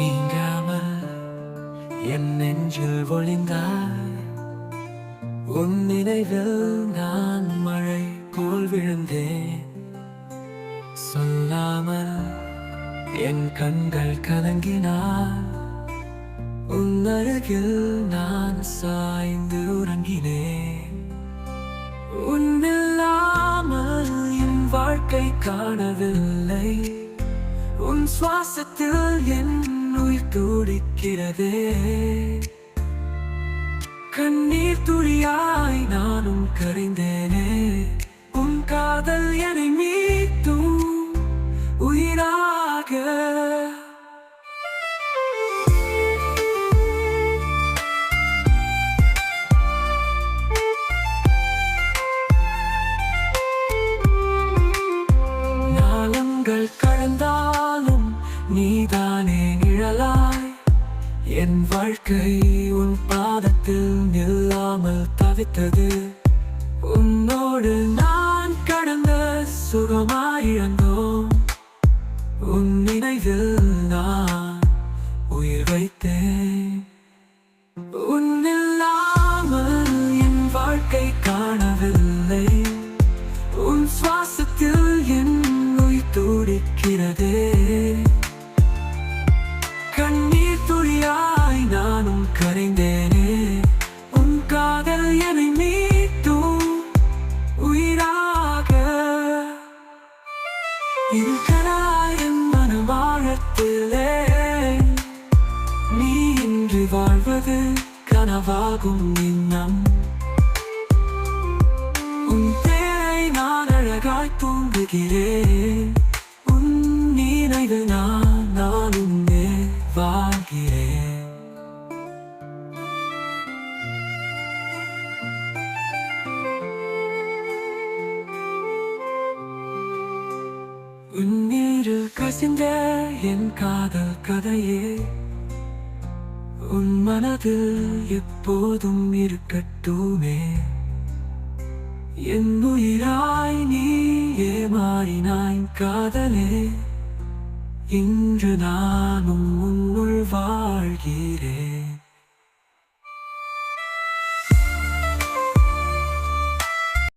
நீங்காம என் நெஞ்சில் ஒளிந்தாய். உன் நினைவில் நான் மழை போல் விழுந்தேன். சொல்லாமல் என் கண்கள் கலங்கினார் உன் அழகில் நான் சாய்ந்து உறங்கினேன். உன்னில்லாமல் என் வாழ்க்கை காணவில்லை. உன் சுவாசத்தில் என் உயிர் துடிக்கிறதே. கண்ணீர் துளியாய் நானும் கரைந்தேனே நீதானே நிழலாய்? என் வாழ்க்கை உன் பாதத்தில் நில்லாமல் தவித்தது. உன்னோடு நான் கடந்த சுகமாயிழந்தோம் உன் நினைவில் இருக்கிறாய் என் நீ இன்றி வாழ்வது கனவாகும் இன்னம் உன் பேரை நான் அழகாய் தூங்குகிறேன். உன்னீரில் கசிந்த என் காதல் கதையே உன் மனது எப்போதும் இருக்கட்டுமே என் உயிராய் நீ ஏமாறினாய் காதலே இன்று நானும் உன்னுள் வாழ்கிறேன்